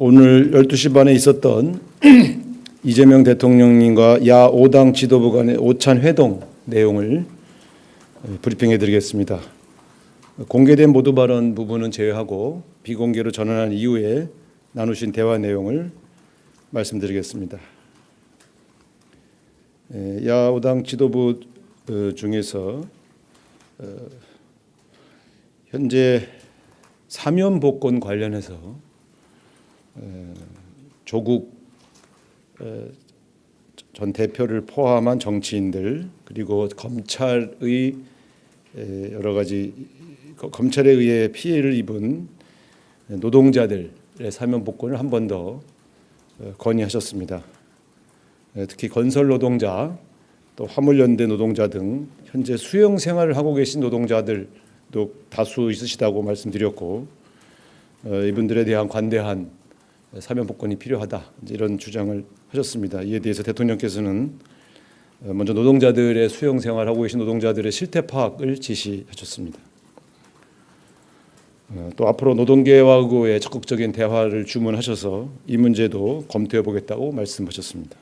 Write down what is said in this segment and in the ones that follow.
오늘 12시 반에 있었던 이재명 대통령님과 야 5당 지도부 간의 오찬 회동 내용을 브리핑해 드리겠습니다. 공개된 모두 발언 부분은 제외하고 비공개로 전환한 이후에 나누신 대화 내용을 말씀드리겠습니다. 에, 야 5당 지도부 어, 중에서 어, 현재 사면 복권 관련해서 에, 조국 에, 전 대표를 포함한 정치인들 그리고 검찰의 에, 여러 가지 거- 검찰에 의해 피해를 입은 노동자들의 사면 복권을 한 번더 어, 건의하셨습니다. 에, 특히 건설 노동자 또 화물연대 노동자 등 현재 수용 생활을 하고 계신 노동자들도 다수 있으시다고 말씀드렸고 어, 이분들에 대한 관대한 사면 복권이 필요하다 이런 주장을 하셨습니다. 이에 대해서 대통령께서는 어, 먼저 노동자들의 수용 생활하고 계신 노동자들의 실태 파악을 지시하셨습니다. 어, 또 앞으로 노동계하고의 적극적인 대화를 주문하셔서 이 문제도 검토해 보겠다고 말씀하셨습니다.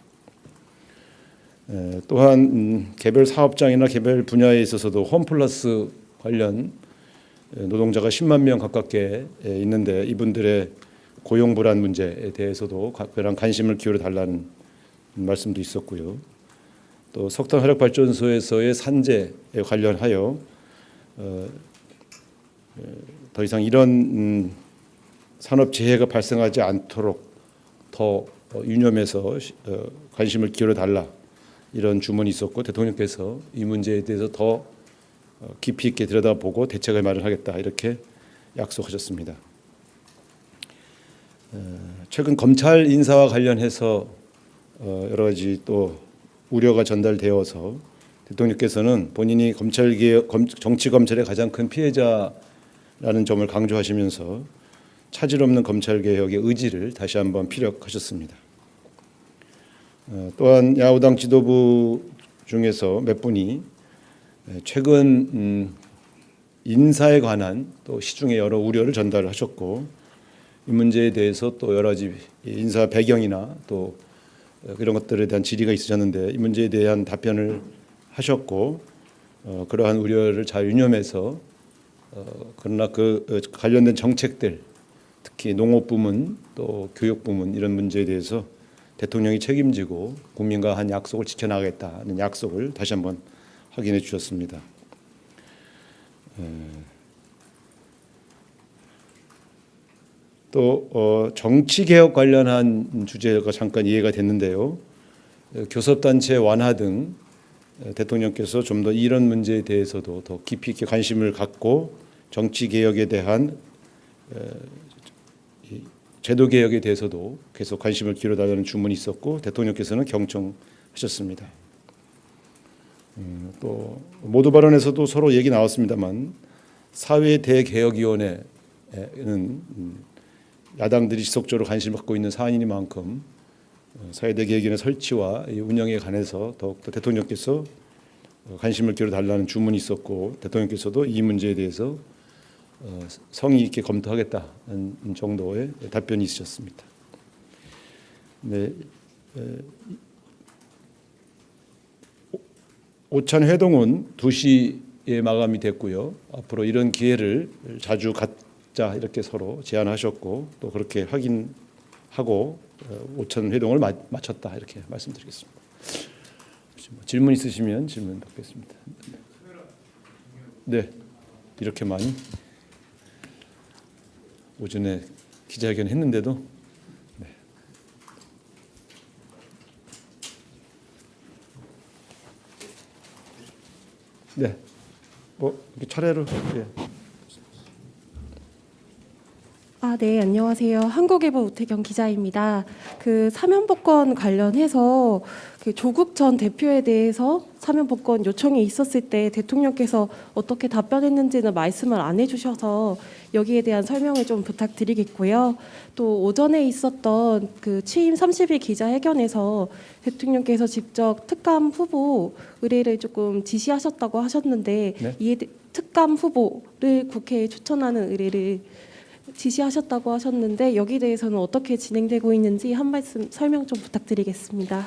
에, 또한 음, 개별 사업장이나 개별 분야에 있어서도 홈플러스 관련 에, 노동자가 10만 명 가깝게 에, 있는데 이분들의 고용 불안 문제에 대해서도 각별한 관심을 기울여 달라는 말씀도 있었고요. 또 석탄 화력 발전소에서의 산재에 관련하여 어, 에, 더 이상 이런 음, 산업 재해가 발생하지 않도록 더 어, 유념해서 시- 어, 관심을 기울여 달라 이런 주문이 있었고 대통령께서 이 문제에 대해서 더 어, 깊이 있게 들여다보고 대책을 마련하겠다 이렇게 약속하셨습니다. 어, 최근 검찰 인사와 관련해서 어, 여러 가지 또 우려가 전달되어서 대통령께서는 본인이 검찰 개혁, 검- 정치 검찰의 가장 큰 피해자라는 점을 강조하시면서 차질 없는 검찰 개혁의 의지를 다시 한번 피력하셨습니다. 어, 또한 야후당 지도부 중에서 몇 분이 에, 최근 음, 인사에 관한 또 시중의 여러 우려를 전달하셨고 이 문제에 대해서 또 여러 가지 인사 배경이나 또 어, 그런 것들에 대한 질의가 있으셨는데 이 문제에 대한 답변을 하셨고 어, 그러한 우려를 잘 유념해서 어, 그러나 그 어, 관련된 정책들 특히 농업 부문 또 교육 부문 이런 문제에 대해서 대통령이 책임지고 국민과 한 약속을 지켜나가겠다는 약속을 다시 한번 확인해 주셨습니다. 에, 또 어, 정치 개혁 관련한 주제가 잠깐 이해가 됐는데요. 에, 교섭단체 완화 등 에, 대통령께서 좀 더 이런 문제에 대해서도 더 깊이 있게 관심을 갖고 정치 개혁에 대한 제도 개혁에 대해서도 계속 관심을 기울여달라는 주문이 있었고 대통령께서는 경청하셨습니다. 음, 또 모두 발언에서도 서로 얘기 나왔습니다만 사회 대개혁위원회는 음, 야당들이 지속적으로 관심을 갖고 있는 사안이니만큼 어, 사회 대개혁위원회 설치와 이 운영에 관해서 더욱더 대통령께서 어, 관심을 기울여달라는 주문이 있었고 대통령께서도 이 문제에 대해서 어, 성의 있게 검토하겠다는 정도의 답변이 있으셨습니다. 네, 오찬 회동은 2시에 마감이 됐고요. 앞으로 이런 기회를 자주 갖 자 이렇게 서로 제안하셨고 또 그렇게 확인하고 어, 오찬 회동을 마, 마쳤다 이렇게 말씀드리겠습니다. 뭐 질문 있으시면 질문 받겠습니다. 네, 이렇게만. 오전에 기자회견 했는데도 네. 네. 뭐 이렇게 차례로 예. 아, 네, 안녕하세요. 한국일보 우태경 기자입니다. 그 사면복권 관련해서 그 조국 전 대표에 대해서 사면복권 요청이 있었을 때 대통령께서 어떻게 답변했는지는 말씀을 안 해주셔서 여기에 대한 설명을 좀 부탁드리겠고요. 또 오전에 있었던 그 취임 30일 기자회견에서 대통령께서 직접 특감 후보 의뢰를 조금 지시하셨다고 하셨는데 네. 이에 대- 특감 후보를 국회에 추천하는 의뢰를 지시하셨다고 하셨는데 여기 대해서는 어떻게 진행되고 있는지 한 말씀 설명 좀 부탁드리겠습니다.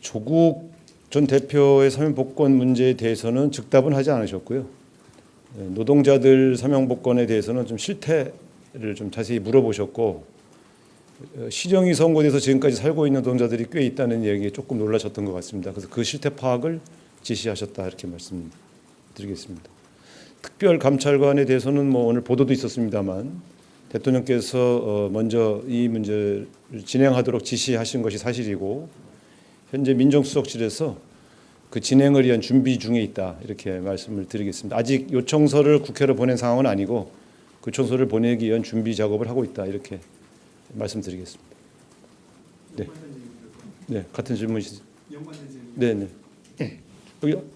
조국 전 대표의 사면 복권 문제에 대해서는 즉답은 하지 않으셨고요. 예, 노동자들 사면 복권에 대해서는 좀 실태를 좀 자세히 물어보셨고 어, 시정이 선고돼서 지금까지 살고 있는 노동자들이 꽤 있다는 얘기에 조금 놀라셨던 것 같습니다. 그래서 그 실태 파악을 지시하셨다 이렇게 말씀드리겠습니다. 특별 감찰관에 대해서는 뭐 오늘 보도도 있었습니다만 대통령께서 어, 먼저 이 문제를 진행하도록 지시하신 것이 사실이고 현재 민정수석실에서 그 진행을 위한 준비 중에 있다 이렇게 말씀을 드리겠습니다. 아직 요청서를 국회로 보낸 상황은 아니고 그 요청서를 보내기 위한 준비 작업을 하고 있다 이렇게 말씀드리겠습니다. 네, 네 같은 질문이시. 네, 네. 여기 하시죠.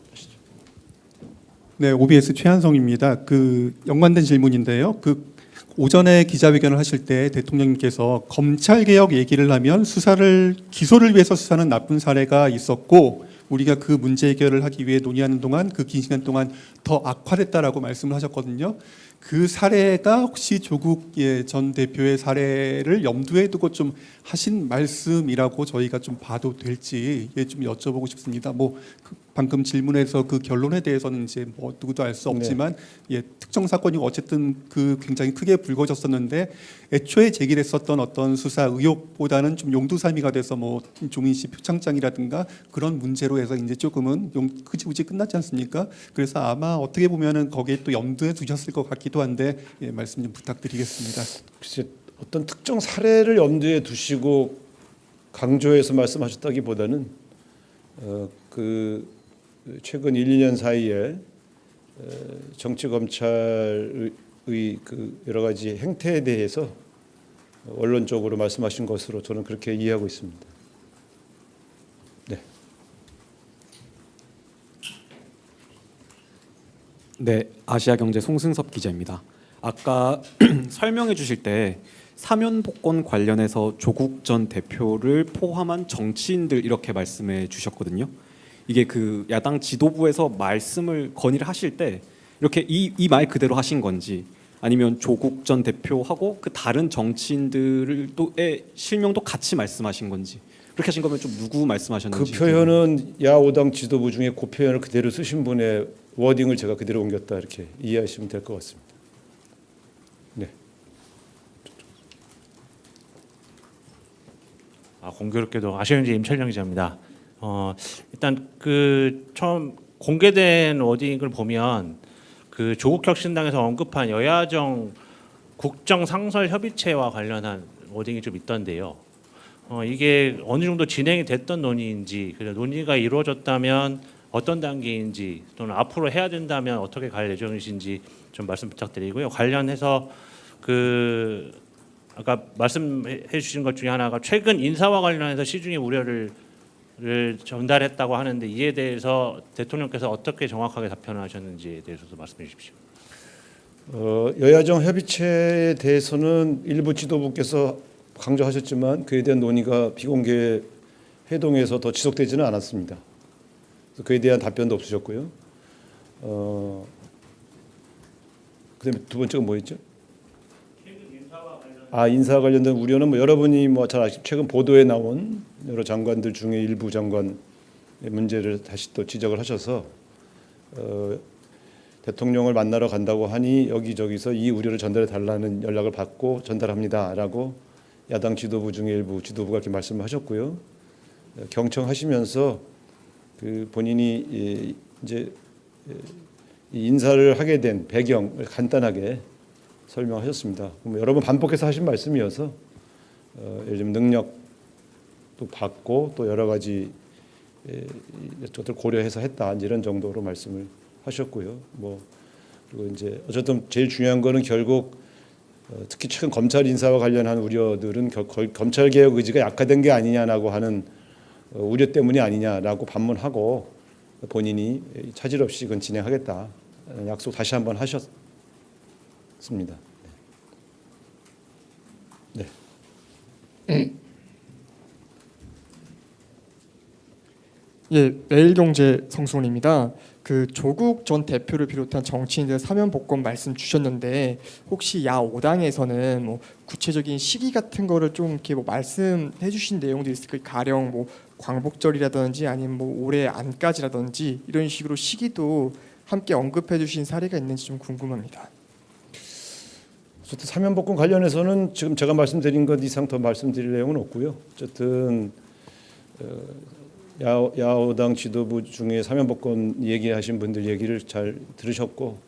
네, OBS 최한성입니다. 그 연관된 질문인데요. 그 오전에 기자회견을 하실 때 대통령님께서 검찰 개혁 얘기를 하면 수사를 기소를 위해서 수사는 나쁜 사례가 있었고 우리가 그 문제 해결을 하기 위해 논의하는 동안 그 긴 시간 동안 더 악화됐다라고 말씀을 하셨거든요. 그 사례가 혹시 조국 예, 전 대표의 사례를 염두에 두고 좀 하신 말씀이라고 저희가 좀 봐도 될지 예, 좀 여쭤보고 싶습니다. 뭐그 방금 질문에서 그 결론에 대해서는 이제 뭐 누구도 알수 네. 없지만 예, 특정 사건이 어쨌든 그 굉장히 크게 불거졌었는데 애초에 제기됐었던 어떤 수사 의혹보다는 좀 용두사미가 돼서 뭐 종인 씨 표창장이라든가 그런 문제로 해서 이제 조금은 용 흐지부지 끝났지 않습니까? 그래서 아마 어떻게 보면은 거기에 또 염두에 두셨을 것 같기도 한데 예, 말씀 좀 부탁드리겠습니다. 글쎄 어떤 특정 사례를 염두에 두시고 강조해서 말씀하셨다기보다는 어, 그 최근 1, 2년 사이에 어, 정치 검찰의 그 여러 가지 행태에 대해서 원론적으로 말씀하신 것으로 저는 그렇게 이해하고 있습니다. 네. 네, 아시아경제 송승섭 기자입니다. 아까 설명해 주실 때 사면 복권 관련해서 조국 전 대표를 포함한 정치인들 이렇게 말씀해 주셨거든요. 이게 그 야당 지도부에서 말씀을 건의를 하실 때 이렇게 이 이 말 그대로 하신 건지 아니면 조국 전 대표하고 그 다른 정치인들을 또의 실명도 같이 말씀하신 건지 그렇게 하신 거면 좀 누구 그 말씀하셨는지 표현은 야오당 지도부 중에 그 표현을 그대로 쓰신 분의 워딩을 제가 그대로 옮겼다 이렇게 이해하시면 될 것 같습니다. 네. 아, 공교롭게도 아시아경제 임철영 기자입니다. 어, 일단 그 처음 공개된 워딩을 보면 그 조국 혁신당에서 언급한 여야정 국정 상설 협의체와 관련한 워딩이 좀 있던데요. 어, 이게 어느 정도 진행이 됐던 논의인지, 그리고 논의가 이루어졌다면 어떤 단계인지, 또는 앞으로 해야 된다면 어떻게 갈 예정이신지 좀 말씀 부탁드리고요. 관련해서 그 아까 말씀해 주신 것 중에 하나가 최근 인사와 관련해서 시중의 우려를 를 전달했다고 하는데 이에 대해서 대통령께서 어떻게 정확하게 답변을 하셨는지에 대해서도 말씀해 주십시오. 어, 여야정 협의체에 대해서는 일부 지도부께서 강조하셨지만 그에 대한 논의가 비공개 회동에서 더 지속되지는 않았습니다. 그에 대한 답변도 없으셨고요. 어, 그다음에 두 번째가 뭐였죠? 아 인사 관련된 우려는 뭐 여러분이 뭐 잘 아시 최근 보도에 나온 여러 장관들 중에 일부 장관의 문제를 다시 또 지적을 하셔서 어, 대통령을 만나러 간다고 하니 여기저기서 이 우려를 전달해 달라는 연락을 받고 전달합니다라고 야당 지도부 중에 일부 지도부가 이렇게 말씀을 하셨고요. 어, 경청하시면서 그 본인이 이- 이제 이 인사를 하게 된 배경을 간단하게 설명하셨습니다. 여러 번 반복해서 하신 말씀이어서 어, 예를 들면 능력도 받고 또 여러 가지 예, 것들 고려해서 했다 이런 정도로 말씀을 하셨고요. 뭐 그리고 이제 어쨌든 제일 중요한 거는 결국 어, 특히 최근 검찰 인사와 관련한 우려들은 검찰 개혁 의지가 약화된 게 아니냐라고 하는 어, 우려 때문이 아니냐라고 반문하고 본인이 차질 없이 이건 진행하겠다 어, 약속 다시 한번 하셨 습니다. 네. 예, 매일경제 성수원입니다. 그 조국 전 대표를 비롯한 정치인들 사면 복권 말씀 주셨는데 혹시 야 5당에서는 뭐 구체적인 시기 같은 거를 좀 이렇게 뭐 말씀해 주신 내용도 있을까요? 가령 뭐 광복절이라든지 아니면 뭐 올해 안까지라든지 이런 식으로 시기도 함께 언급해 주신 사례가 있는지 좀 궁금합니다. 어쨌든 사면복권 관련해서는 지금 제가 말씀드린 것 이상 더 말씀드릴 내용은 없고요. 어쨌든 어, 야, 야오 당 지도부 중에 사면복권 얘기하신 분들 얘기를 잘 들으셨고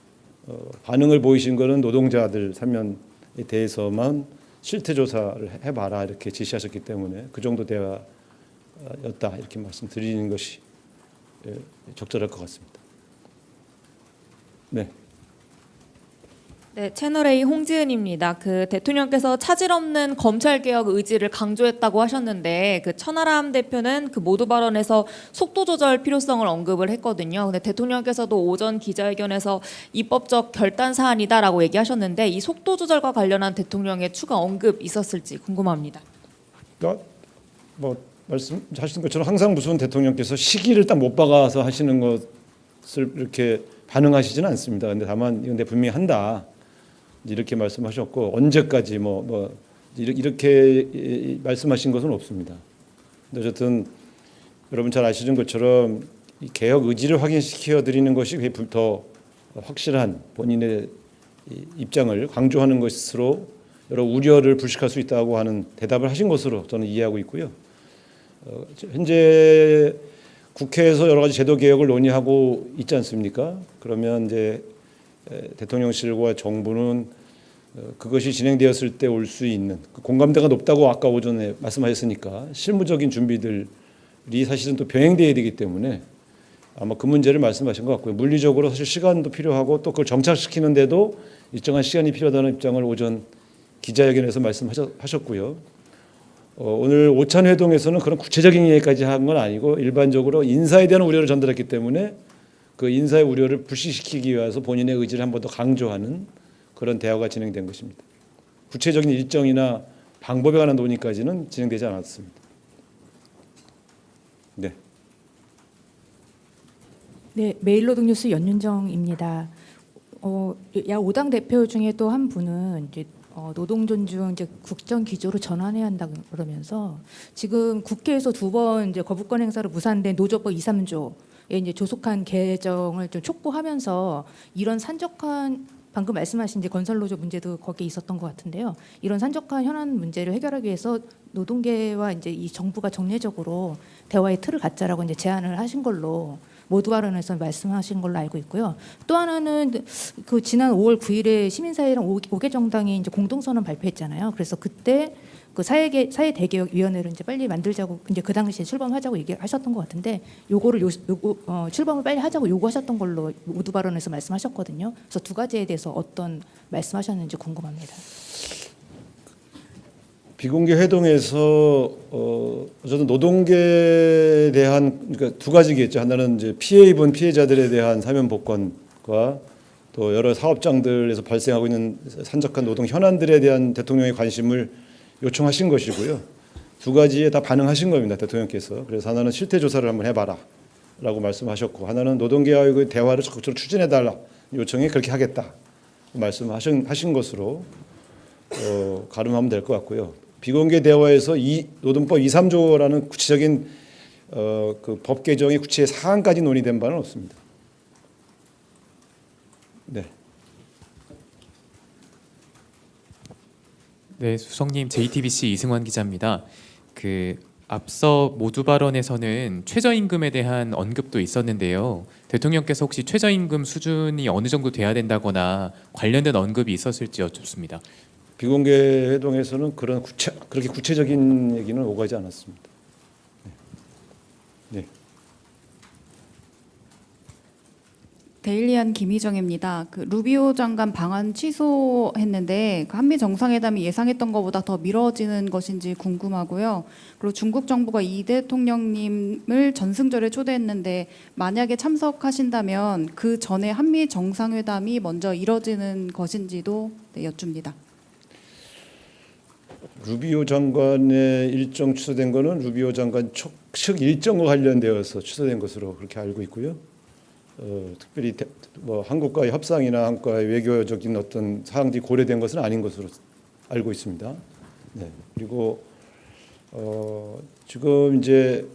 어, 반응을 보이신 거는 노동자들 사면에 대해서만 실태 조사를 해봐라 이렇게 지시하셨기 때문에 그 정도 대화였다 이렇게 말씀드리는 것이 예, 적절할 것 같습니다. 네. 네, 채널 A 홍지은입니다. 그 대통령께서 차질 없는 검찰 개혁 의지를 강조했다고 하셨는데 그 천하람 대표는 그 모두 발언에서 속도 조절 필요성을 언급을 했거든요. 근데 대통령께서도 오전 기자회견에서 입법적 결단 사안이다라고 얘기하셨는데 이 속도 조절과 관련한 대통령의 추가 언급 있었을지 궁금합니다. 뭐 말씀하신 것처럼 항상 무슨 대통령께서 시기를 딱 못 박아서 하시는 것을 이렇게 반응하시지는 않습니다. 근데 다만 이건 내 분명히 한다 이렇게 말씀하셨고 언제까지 뭐 뭐 이렇게 이- 말씀하신 것은 없습니다. 어쨌든 여러분 잘 아시는 것처럼 이 개혁 의지를 확인시켜 드리는 것이 더 확실한 본인의 이 입장을 강조하는 것으로 여러 우려를 불식할 수 있다고 하는 대답을 하신 것으로 저는 이해하고 있고요. 어, 현재 국회에서 여러 가지 제도 개혁을 논의하고 있지 않습니까? 그러면 이제 에, 대통령실과 정부는 어, 그것이 진행되었을 때 올 수 있는 그 공감대가 높다고 아까 오전에 말씀하셨으니까 실무적인 준비들이 사실은 또 병행돼야 되기 때문에 아마 그 문제를 말씀하신 것 같고요. 물리적으로 사실 시간도 필요하고 또 그걸 정착시키는데도 일정한 시간이 필요하다는 입장을 오전 기자회견에서 말씀하셨고요. 어, 오늘 오찬 회동에서는 그런 구체적인 얘기까지 한 건 아니고 일반적으로 인사에 대한 우려를 전달했기 때문에 그 인사의 우려를 불식시키기 위해서 본인의 의지를 한 번 더 강조하는 그런 대화가 진행된 것입니다. 구체적인 일정이나 방법에 관한 논의까지는 진행되지 않았습니다. 네. 네, 메일로동 뉴스 연윤정입니다. 어, 야 5당 대표 중에 또 한 분은 이제 어, 노동 존중 이제 국정 기조로 전환해야 한다 그러면서 지금 국회에서 두 번 이제 거부권 행사로 무산된 노조법 2, 3조에 이제 조속한 개정을 좀 촉구하면서 이런 산적한 방금 말씀하신 이제 건설 노조 문제도 거기에 있었던 것 같은데요. 이런 산적한 현안 문제를 해결하기 위해서 노동계와 이제 이 정부가 정례적으로 대화의 틀을 갖자라고 이제 제안을 하신 걸로 모두 발언에서 말씀하신 걸로 알고 있고요. 또 하나는 그 지난 5월 9일에 시민사회랑 5개 정당이 이제 공동선언 발표했잖아요. 그래서 그때 그 사회계 사회 대개혁 위원회를 이제 빨리 만들자고 이제 그 당시에 출범하자고 얘기하셨던 것 같은데 요거를 요, 요거 어, 출범을 빨리 하자고 요구하셨던 걸로 모두 발언에서 말씀하셨거든요. 그래서 두 가지에 대해서 어떤 말씀하셨는지 궁금합니다. 비공개 회동에서 어 어쨌든 노동계에 대한 그러니까 두 가지겠죠. 하나는 이제 피해 입은 피해자들에 대한 사면 복권과 또 여러 사업장들에서 발생하고 있는 산적한 노동 현안들에 대한 대통령의 관심을 요청하신 것이고요. 두 가지에 다 반응하신 겁니다. 대통령께서. 그래서 하나는 실태 조사를 한번 해봐라 라고 말씀하셨고 하나는 노동계와의 그 대화를 적극적으로 추진해달라 요청이 그렇게 하겠다 말씀하신 하신 것으로 어, 가름하면 될 것 같고요. 비공개 대화에서 이 노동법 2, 3조라는 구체적인 어, 그 법 개정의 구체 사안까지 논의된 바는 없습니다. 네. 네, 수석님 JTBC 이승환 기자입니다. 그 앞서 모두 발언에서는 최저임금에 대한 언급도 있었는데요. 대통령께서 혹시 최저임금 수준이 어느 정도 돼야 된다거나 관련된 언급이 있었을지 여쭙습니다. 비공개 회동에서는 그런 구체 그렇게 구체적인 얘기는 오가지 않았습니다. 데일리안 김희정입니다. 그 루비오 장관 방한 취소했는데 그 한미 정상회담이 예상했던 것보다 더 미뤄지는 것인지 궁금하고요. 그리고 중국 정부가 이 대통령님을 전승절에 초대했는데 만약에 참석하신다면 그 전에 한미 정상회담이 먼저 이뤄지는 것인지도 네, 여쭙니다. 루비오 장관의 일정 취소된 거는 루비오 장관 촉측 일정과 관련되어서 취소된 것으로 그렇게 알고 있고요. 어, 특별히 대- 뭐 한국과의 협상이나 한국과의 외교적인 어떤 사항들이 고려된 것은 아닌 것으로 알고 있습니다. 네. 그리고 어, 지금 이제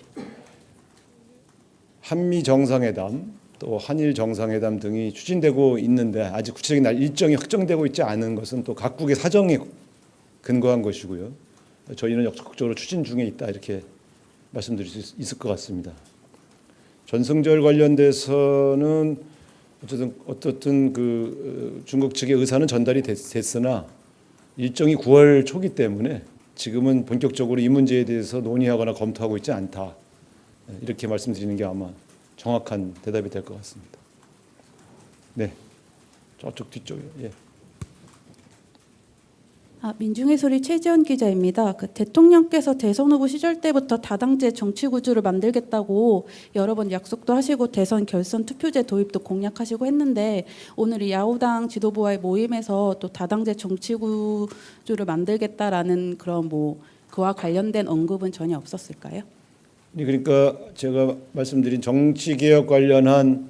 한미 정상회담 또 한일 정상회담 등이 추진되고 있는데 아직 구체적인 날 일정이 확정되고 있지 않은 것은 또 각국의 사정에 근거한 것이고요. 저희는 적극적으로 추진 중에 있다 이렇게 말씀드릴 수 있- 있을 것 같습니다. 전승절 관련돼서는 어쨌든 어떻든 그 어, 중국 측의 의사는 전달이 됐, 됐으나 일정이 9월 초기 때문에 지금은 본격적으로 이 문제에 대해서 논의하거나 검토하고 있지 않다. 네, 이렇게 말씀드리는 게 아마 정확한 대답이 될 것 같습니다. 네, 저쪽 뒤쪽에 예. 아, 민중의 소리 최지원 기자입니다. 그 대통령께서 대선 후보 시절 때부터 다당제 정치 구조를 만들겠다고 여러 번 약속도 하시고 대선 결선 투표제 도입도 공약하시고 했는데 오늘 이 야후당 지도부와의 모임에서 또 다당제 정치 구조를 만들겠다라는 그런 뭐 그와 관련된 언급은 전혀 없었을까요? 네, 그러니까 제가 말씀드린 정치 개혁 관련한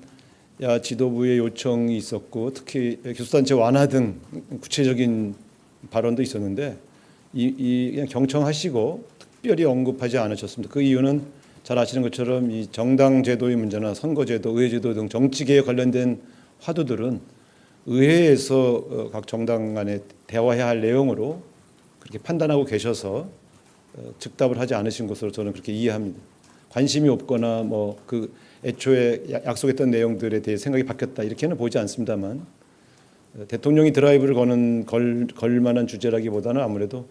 야 지도부의 요청이 있었고 특히 교수단체 완화 등 구체적인 발언도 있었는데 이, 이 그냥 경청하시고 특별히 언급하지 않으셨습니다. 그 이유는 잘 아시는 것처럼 이 정당 제도의 문제나 선거 제도, 의회 제도 등 정치 개혁 관련된 화두들은 의회에서 어, 각 정당 간에 대화해야 할 내용으로 그렇게 판단하고 계셔서 어, 즉답을 하지 않으신 것으로 저는 그렇게 이해합니다. 관심이 없거나 뭐 그 애초에 야- 약속했던 내용들에 대해 생각이 바뀌었다 이렇게는 보지 않습니다만 어, 대통령이 드라이브를 거는 걸, 걸 만한 주제라기보다는 아무래도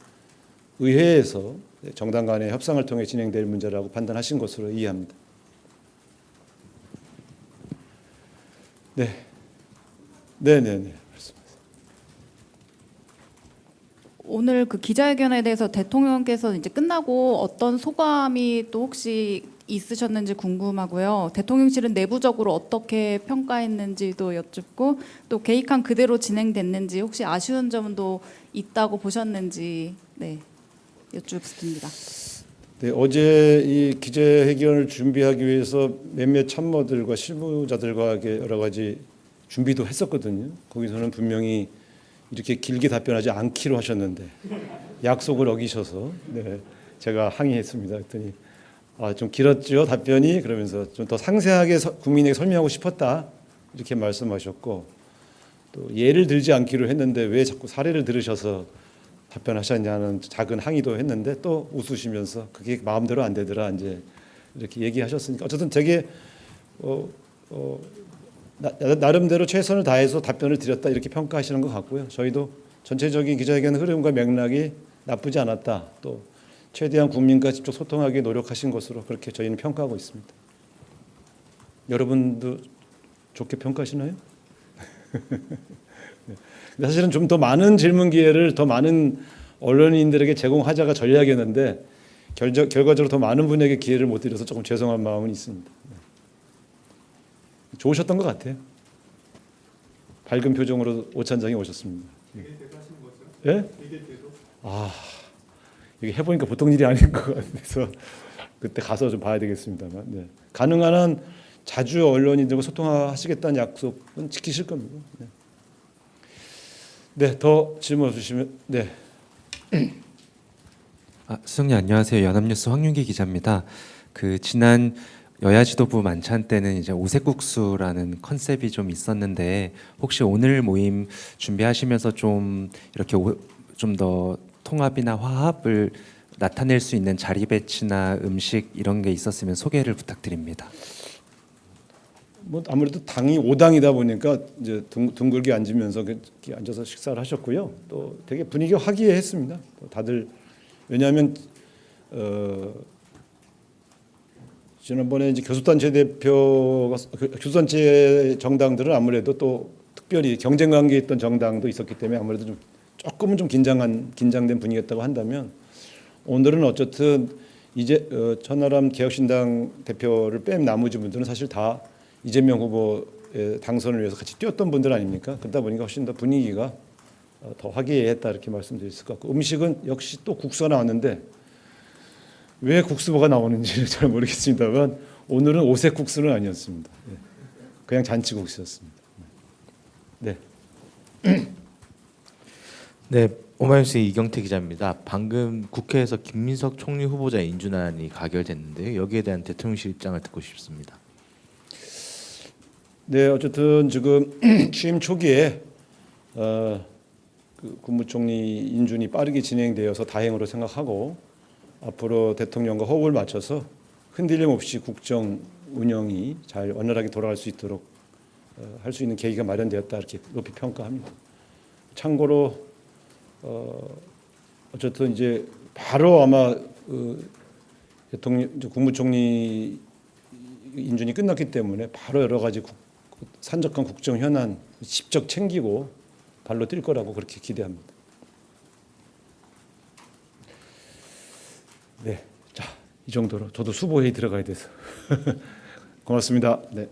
의회에서 정당 간의 협상을 통해 진행될 문제라고 판단하신 것으로 이해합니다. 네, 네, 네, 네. 오늘 그 기자회견에 대해서 대통령께서 이제 끝나고 어떤 소감이 또 혹시 있으셨는지 궁금하고요. 대통령실은 내부적으로 어떻게 평가했는지도 여쭙고 또 계획한 그대로 진행됐는지 혹시 아쉬운 점도 있다고 보셨는지 네 여쭙습니다. 네, 어제 이 기자회견을 준비하기 위해서 몇몇 참모들과 실무자들과 여러 가지 준비도 했었거든요. 거기서는 분명히 이렇게 길게 답변하지 않기로 하셨는데 약속을 어기셔서 네, 제가 항의했습니다. 그랬더니 아, 좀 길었죠 답변이 그러면서 좀 더 상세하게 서- 국민에게 설명하고 싶었다 이렇게 말씀하셨고 또 예를 들지 않기로 했는데 왜 자꾸 사례를 들으셔서 답변하셨냐는 작은 항의도 했는데 또 웃으시면서 그게 마음대로 안 되더라 이제 이렇게 얘기하셨으니까 어쨌든 되게 어, 어, 나, 나름대로 최선을 다해서 답변을 드렸다 이렇게 평가하시는 것 같고요. 저희도 전체적인 기자회견 흐름과 맥락이 나쁘지 않았다. 또 최대한 국민과 직접 소통하기 노력하신 것으로 그렇게 저희는 평가하고 있습니다. 여러분도 좋게 평가하시나요? 네. 사실은 좀 더 많은 질문 기회를 더 많은 언론인들에게 제공하자가 전략이었는데 결적, 결과적으로 더 많은 분에게 기회를 못 드려서 조금 죄송한 마음은 있습니다. 네. 좋으셨던 것 같아요. 밝은 표정으로 오찬장에 오셨습니다. 예? 아, 이게 해보니까 보통 일이 아닌 것 같아서 그때 가서 좀 봐야 되겠습니다만, 네. 가능한 한 자주 언론인들과 소통하시겠다는 약속은 지키실 겁니다. 네. 네, 더 질문 주시면 네. 아, 수석님 안녕하세요. 연합뉴스 황윤기 기자입니다. 그 지난 여야 지도부 만찬 때는 이제 오색국수라는 컨셉이 좀 있었는데 혹시 오늘 모임 준비하시면서 좀 이렇게 좀 더 통합이나 화합을 나타낼 수 있는 자리 배치나 음식 이런 게 있었으면 소개를 부탁드립니다. 뭐 아무래도 당이 5당이다 보니까 이제 둥, 둥글게 앉으면서 이렇게 앉아서 식사를 하셨고요. 또 되게 분위기가 화기애애했습니다. 또 다들 왜냐하면 어, 지난번에 이제 교수단체 대표가 그 교수단체 정당들은 아무래도 또 특별히 경쟁 관계에 있던 정당도 있었기 때문에 아무래도 좀 조금은 좀 긴장한 긴장된 분위기였다고 한다면 오늘은 어쨌든 이제 어, 천하람 개혁신당 대표를 뺀 나머지 분들은 사실 다 이재명 후보의 당선을 위해서 같이 뛰었던 분들 아닙니까? 그러다 보니까 훨씬 더 분위기가 어, 더 화기애애했다 이렇게 말씀드릴 수 같고 음식은 역시 또 국수가 나왔는데 왜 국수가 나오는지는 잘 모르겠습니다만 오늘은 오색 국수는 아니었습니다. 예. 그냥 잔치국수였습니다. 네. 네, 오마이뉴스 이경태 기자입니다. 방금 국회에서 김민석 총리 후보자 인준안이 가결됐는데요. 여기에 대한 대통령실 입장을 듣고 싶습니다. 네, 어쨌든 지금 취임 초기에 어, 그 국무총리 인준이 빠르게 진행되어서 다행으로 생각하고 앞으로 대통령과 호흡을 맞춰서 흔들림 없이 국정 운영이 잘 원활하게 돌아갈 수 있도록 어, 할수 있는 계기가 마련되었다 이렇게 높이 평가합니다. 참고로 어, 어쨌든 이제 바로 아마 어, 대통령 국무총리 인준이 끝났기 때문에 바로 여러 가지 국, 산적한 국정 현안 직접 챙기고 발로 뛸 거라고 그렇게 기대합니다. 네, 자 이 정도로 저도 수보회의 들어가야 돼서 고맙습니다. 네.